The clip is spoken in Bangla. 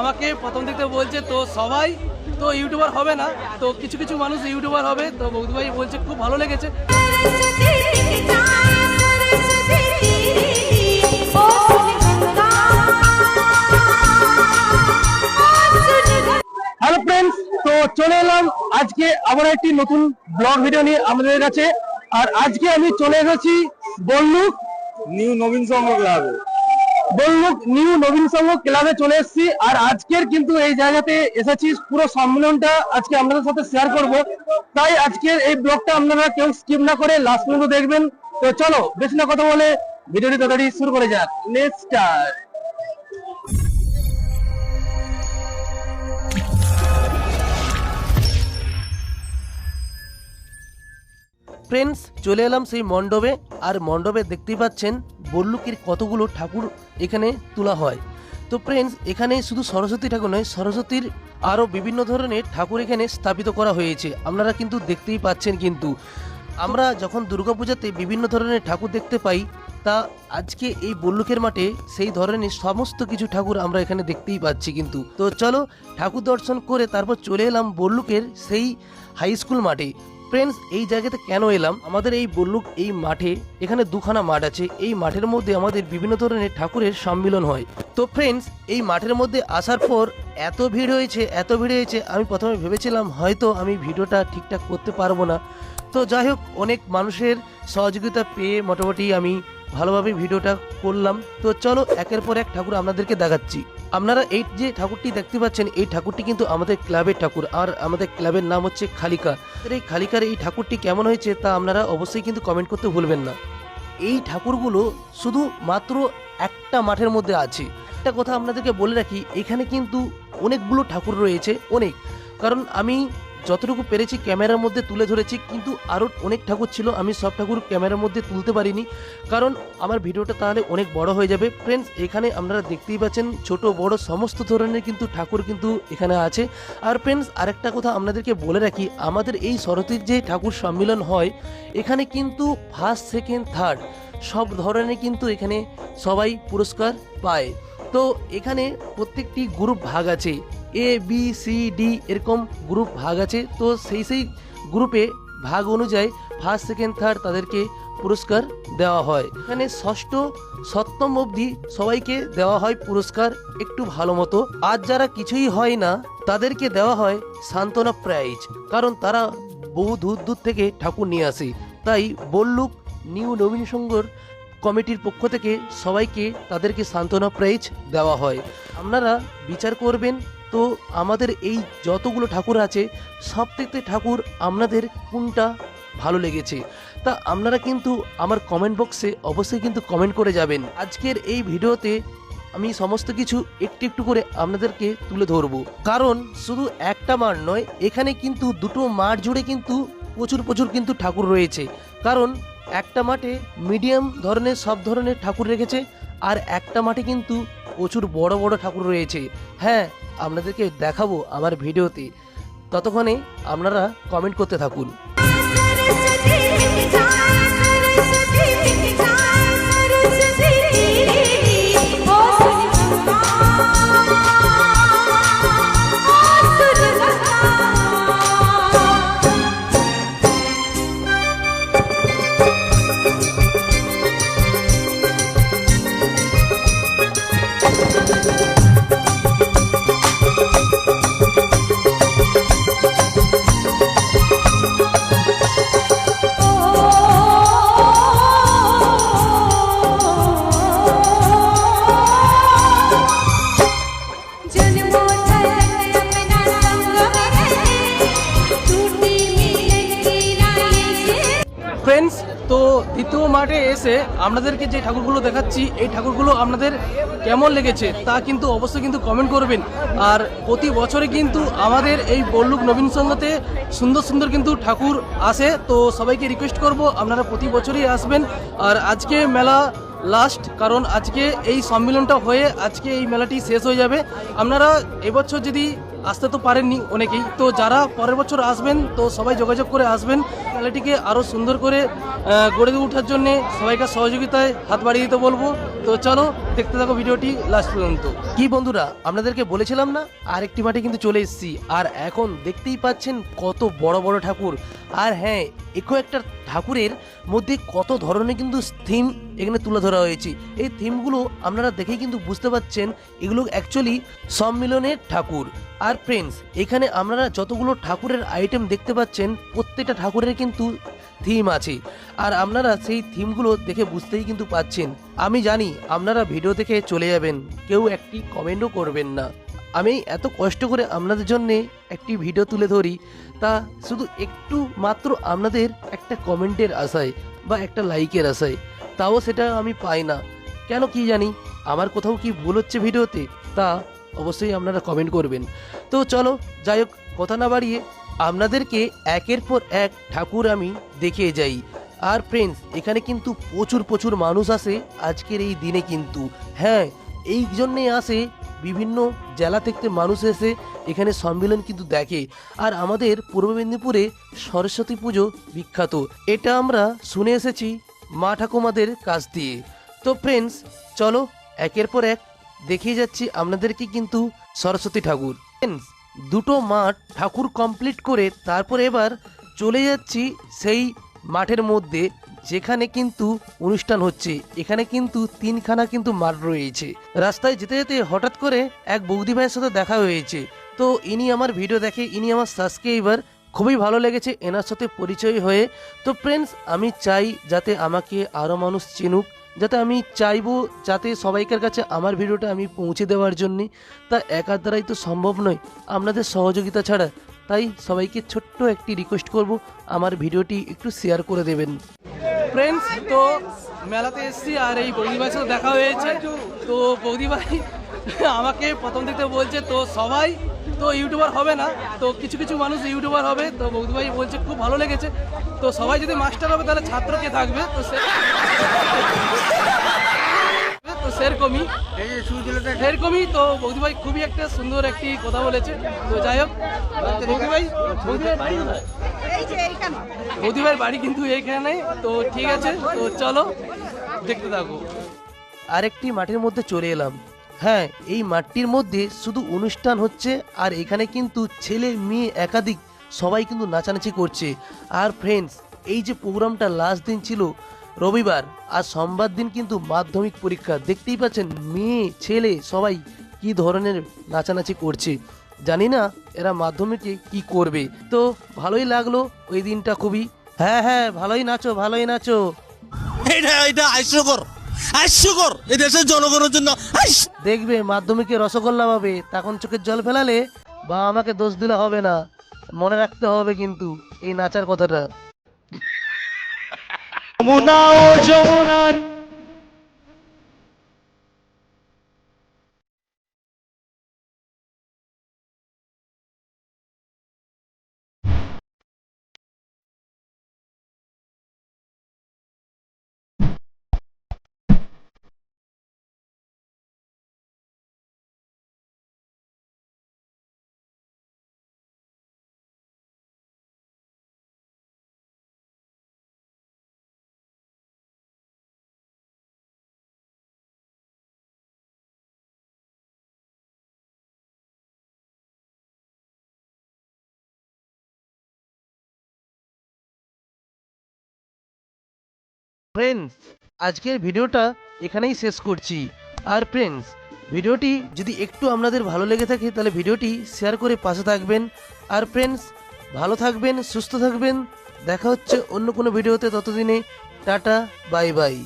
আমাকে প্রথম থেকে বলছে, তো সবাই তো ইউটিউবার হবে না, তো কিছু কিছু মানুষ ইউটিউবার হবে। তো বৌদি ভাই বলছে, খুব ভালো লেগেছে। চলে এলাম। আজকে আবার একটি নতুন ব্লগ ভিডিও নিয়ে আমাদের কাছে। আর আজকে আমি চলে এসেছি বল্লুক নিউ নবীন সংঘ ক্লাবে। বল্লুক নিউ নবীন সংঘ ক্লাবে চলে এসেছি। আর আজকের কিন্তু এই জায়গাতে এসেছি পুরো সম্মেলনটা আজকে আপনাদের সাথে শেয়ার করব। তাই আজকের এই ব্লগটা আপনারা কেউ স্কিপ না করে লাস্ট পর্যন্ত দেখবেন। তো চলো বেশি না কথা বলে ভিডিওটি তাড়াতাড়ি শুরু করে যাক। লেটস স্টার্ট ফ্রেন্ডস চলে এলাম সেই মণ্ডপে। আর মণ্ডপে দেখতেই পাচ্ছেন বল্লুকের কতগুলো ঠাকুর এখানে তোলা হয়। তো ফ্রেন্ডস এখানে শুধু সরস্বতী ঠাকুর নয়, সরস্বতীর আরও বিভিন্ন ধরনের ঠাকুর এখানে স্থাপিত করা হয়েছে। আপনারা কিন্তু দেখতেই পাচ্ছেন কিন্তু। আমরা যখন দুর্গাপূজাতে বিভিন্ন ধরনের ঠাকুর দেখতে পাই, তা আজকে এই বল্লুকের মাঠে সেই ধরনের সমস্ত কিছু ঠাকুর আমরা এখানে দেখতেই পাচ্ছি কিন্তু। তো চলো ঠাকুর দর্শন করে তারপর চলে এলাম বল্লুকের সেই হাই স্কুল মাঠে। ফ্রেন্ডস এই জায়গাতে কেন এলাম? আমাদের এই বল্লুক এই মাঠে, এখানে দুখানা মাঠ আছে। এই মাঠের মধ্যে আমাদের বিভিন্ন ধরনের ঠাকুরের সম্মিলন হয়। তো ফ্রেন্ডস এই মাঠের মধ্যে আসার পর এত ভিড় হয়েছে, এত ভিড় হয়েছে, আমি প্রথমে ভেবেছিলাম হয়তো আমি ভিডিওটা ঠিকঠাক করতে পারব না। তো যাই হোক, অনেক মানুষের সহযোগিতা পেয়ে মোটামুটি আমি ভালোভাবে ভিডিওটা করলাম। তো চলো, একের পর এক ঠাকুর আপনাদেরকে দেখাচ্ছি। আপনারা এই যে ঠাকুরটি দেখতে পাচ্ছেন, এই ঠাকুরটি কিন্তু আমাদের ক্লাবের ঠাকুর। আর আমাদের ক্লাবের নাম হচ্ছে খালিকা। এই খালিকার এই ঠাকুরটি কেমন হয়েছে তা আপনারা অবশ্যই কিন্তু কমেন্ট করতে ভুলবেন না। এই ঠাকুরগুলো শুধু মাত্র একটা মাঠের মধ্যে আছে। একটা কথা আপনাদেরকে বলে রাখি, এখানে কিন্তু অনেকগুলো ঠাকুর রয়েছে, অনেক। কারণ আমি যতটুকু পেরেছি ক্যামেরার মধ্যে তুলে ধরেছি, কিন্তু আরও অনেক ঠাকুর ছিল, আমি সব ঠাকুর ক্যামেরার মধ্যে তুলতে পারিনি। কারণ আমার ভিডিওটা তাহলে অনেক বড় হয়ে যাবে। ফ্রেন্ডস এখানে আপনারা দেখতেই পাচ্ছেন, ছোট, বড়, সমস্ত ধরনের কিন্তু ঠাকুর কিন্তু এখানে আছে। আর ফ্রেন্ডস আরেকটা কথা আপনাদেরকে বলে রাখি, আমাদের এই শরতের যে ঠাকুর সম্মিলন হয়, এখানে কিন্তু ফার্স্ট সেকেন্ড থার্ড সব ধরনের কিন্তু এখানে সবাই পুরস্কার পায়। তো এখানে প্রত্যেকটি গ্রুপ ভাগ আছে। এ বি সি ডি এরকম গ্রুপ ভাগ আছে। তো সেই সেই গ্রুপে ভাগ অনুযায়ী ফার্স্ট সেকেন্ড থার্ড তাদেরকে পুরস্কার দেওয়া হয়। এখানে ষষ্ঠ, সপ্তম অবধি সবাইকে দেওয়া হয় পুরস্কার একটু ভালো মতো। আর যারা কিছুই হয় না, তাদেরকে দেওয়া হয় সান্ত্বনা প্রাইজ কারণ তারা বহু দূর দূর থেকে ঠাকুর নিয়ে আসে। তাই বল্লুক নিউ নবীন সংঘর কমিটির পক্ষ থেকে সবাইকে তাদেরকে সান্ত্বনা প্রাইজ দেওয়া হয়। আপনারা বিচার করবেন তো আমাদের এই যতগুলো ঠাকুর আছে সব থেকে ঠাকুর আপনাদের কোনটা ভালো লেগেছে? তা আপনারা কিন্তু আমার কমেন্ট বক্সে অবশ্যই কিন্তু কমেন্ট করে যাবেন। আজকের এই ভিডিওতে আমি সমস্ত কিছু একটু একটু করে আপনাদেরকে তুলে ধরবো। কারণ শুধু একটা মাঠ নয়, এখানে কিন্তু দুটো মাঠ জুড়ে কিন্তু প্রচুর প্রচুর কিন্তু ঠাকুর রয়েছে। কারণ একটা মাঠে মিডিয়াম ধরনের, সব ধরনের ঠাকুর রেখেছে, আর একটা মাঠে কিন্তু প্রচুর বড় বড় ঠাকুর রয়েছে। হ্যাঁ আপনাদেরকে দেখাবো আমার ভিডিওতে। ততক্ষণে আপনারা কমেন্ট করতে থাকুন। মাঠে এসে আপনাদেরকে যে ঠাকুরগুলো দেখাচ্ছি, এই ঠাকুরগুলো আপনাদের কেমন লেগেছে তা কিন্তু অবশ্যই কিন্তু কমেন্ট করবেন। আর প্রতি বছরে কিন্তু আমাদের এই বল্লুক নবীন সঙ্গতে সুন্দর সুন্দর কিন্তু ঠাকুর আসে। তো সবাইকে রিকোয়েস্ট করব, আপনারা প্রতি বছরই আসবেন। আর আজকে মেলা লাস্ট কারণ আজকে এই সম্মেলনটা হয়ে আজকে এই মেলাটি শেষ হয়ে যাবে। আপনারা এবছর যদি আসতে তো পারেননি অনেকেই। তো যারা পরের বছর আসবেন, তো সবাই যোগাযোগ করে আসবেন। মেলাটিকে আরও সুন্দর করে গড়ে ওঠার জন্যে সবাইকার সহযোগিতায় হাত বাড়িয়ে দিতে বলব। তো চলো দেখতে থাকো ভিডিওটি লাস্ট পর্যন্ত। কি বন্ধুরা, আপনাদেরকে বলেছিলাম না? আরেকটি মাঠে কিন্তু চলে এসেছি। আর এখন দেখতেই পাচ্ছেন কত বড় বড় ঠাকুর। আর হ্যাঁ একো একটা ঠাকুরের মধ্যে কত ধরনের কিন্তু থিম এখানে তুলে ধরা হয়েছে। এই থিমগুলো আপনারা দেখেই কিন্তু বুঝতে পাচ্ছেন, এগুলো অ্যাকচুয়ালি সম্মিলনের ঠাকুর। আর ফ্রেন্ডস এখানে আপনারা যতগুলো ঠাকুরের আইটেম দেখতে পাচ্ছেন, প্রত্যেকটা ঠাকুরের কিন্তু থিম আছে। আর আপনারা সেই থিমগুলো দেখে বুঝতেই কিন্তু পাচ্ছেন। আমি জানি আপনারা ভিডিও দেখে চলে যাবেন, কেউ একটি কমেন্টও করবেন না। আমি এত কষ্ট করে আপনাদের জন্য একটি ভিডিও তুলে ধরি, তা শুধু একটু মাত্র আপনাদের একটা কমেন্টের আশায় বা একটা লাইকের আশায়। তাও সেটা আমি পাই না। কেন কি জানি, আমার কোথাও কি ভুল হচ্ছে ভিডিওতে, তা অবশ্যই আপনারা কমেন্ট করবেন। তো চলো, যাই হোক, কথা না বাড়িয়ে আপনাদেরকে একের পর এক ঠাকুর আমি দেখিয়ে যাই। আর ফ্রেন্ডস এখানে কিন্তু প্রচুর প্রচুর মানুষ আসে আজকের এই দিনে কিন্তু। হ্যাঁ এই জন্যে আসে বিভিন্ন জেলা থেকে মানুষ এসে এখানে সম্মেলন কিন্তু দেখে। আর আমাদের পূর্ব মেদিনীপুরে সরস্বতী পুজো বিখ্যাত। এটা আমরা শুনে এসেছি মা ঠাকুমাদের কাছ দিয়ে। তো ফ্রেন্ডস চলো একের পর এক দেখিয়ে যাচ্ছি আপনাদেরকে কিন্তু সরস্বতী ঠাকুর। Friends, দুটো মাঠ ঠাকুর কমপ্লিট করে তারপর এবার চলে যাচ্ছি সেই মাঠের মধ্যে, যেখানে কিন্তু অনুষ্ঠান হচ্ছে। এখানে কিন্তু তিনখানা কিন্তু মাঠ রয়েছে। রাস্তায় যেতে যেতে হঠাৎ করে এক বৌদি ভাইয়ের সাথে দেখা হয়েছে। তো ইনি আমার ভিডিও দেখে, ইনি আমার সাবস্ক্রাইবার খুবই ভালো লেগেছে। এনার সাথে পরিচয় হয়ে, তো ফ্রেন্ডস আমি চাই যাতে আমাকে আরও মানুষ চিনুক। যাতে আমি চাইব যাতে সবাইকার কাছে আমার ভিডিওটা আমি পৌঁছে দেওয়ার জন্যে। তা একার দ্বারাই তো সম্ভব নয়, আপনাদের সহযোগিতা ছাড়া। তাই সবাইকে ছোট্ট একটি রিকোয়েস্ট করব, আমার ভিডিওটি একটু শেয়ার করে দেবেন। ফ্রেন্ডস তো মেলাতে এসেছি আর এই বৌদি ভাইয়ের সাথে দেখা হয়েছে। তো বৌদি ভাই আমাকে প্রথম থেকে বলছে, তো সবাই তো ইউটিউবার হবে না, তো কিছু কিছু মানুষ ইউটিউবার হবে, তো বৌদি বলছে খুব ভালো লেগেছে, তো সবাই যদি মাস্টার হবে তাহলে ছাত্র কে থাকবে? তো সে সেরকমই। সেরকমই, তো বৌদি খুবই একটা সুন্দর একটি কথা বলেছে, তো যাই হোক বৌদি ভাই বাড়ি? বৌদি বাড়ি কিন্তু এইখানে তো ঠিক আছে, তো চলো, দেখতে থাকো। আরেকটি মাঠের মধ্যে চলে এলাম। হ্যাঁ এই মাঠটির মধ্যে শুধু অনুষ্ঠান হচ্ছে আর এখানে কিন্তু ছেলে, মেয়ে, একাধিক সবাই কিন্তু নাচানাচি করছে। আর ফ্রেন্ডস এই যে প্রোগ্রামটা লাস্ট দিন ছিল, রবিবার, আর সোমবার দিন কিন্তু মাধ্যমিক পরীক্ষা। দেখতেই পাচ্ছেন, মেয়ে, ছেলে সবাই কি ধরনের নাচানাচি করছে। জানি না এরা মাধ্যমিকে কি করবে। তো ভালোই লাগল ওই দিনটা খুবই। হ্যাঁ হ্যাঁ ভালোই নাচো ভালোই নাচো। এটা এটা হাস্যকর হাস্যকর এই দেশের জনগণের জন্য দেখবে মাধ্যমিকে রসগোল্লা পাবে তখন চোখের জল ফেলালে বা আমাকে দোষ দিলে হবে না। মনে রাখতে হবে কিন্তু এই নাচার কথাটা। ফ্রেন্ডস আজকের ভিডিওটা এখানেই শেষ করছি। আর ফ্রেন্ডস ভিডিওটি যদি একটু আপনাদের ভালো লেগে থাকে, তাহলে ভিডিওটি শেয়ার করে পাশে থাকবেন। আর ফ্রেন্ডস ভালো থাকবেন, সুস্থ থাকবেন। দেখা হচ্ছে অন্য কোনো ভিডিওতে, ততদিনে টাটা বাই বাই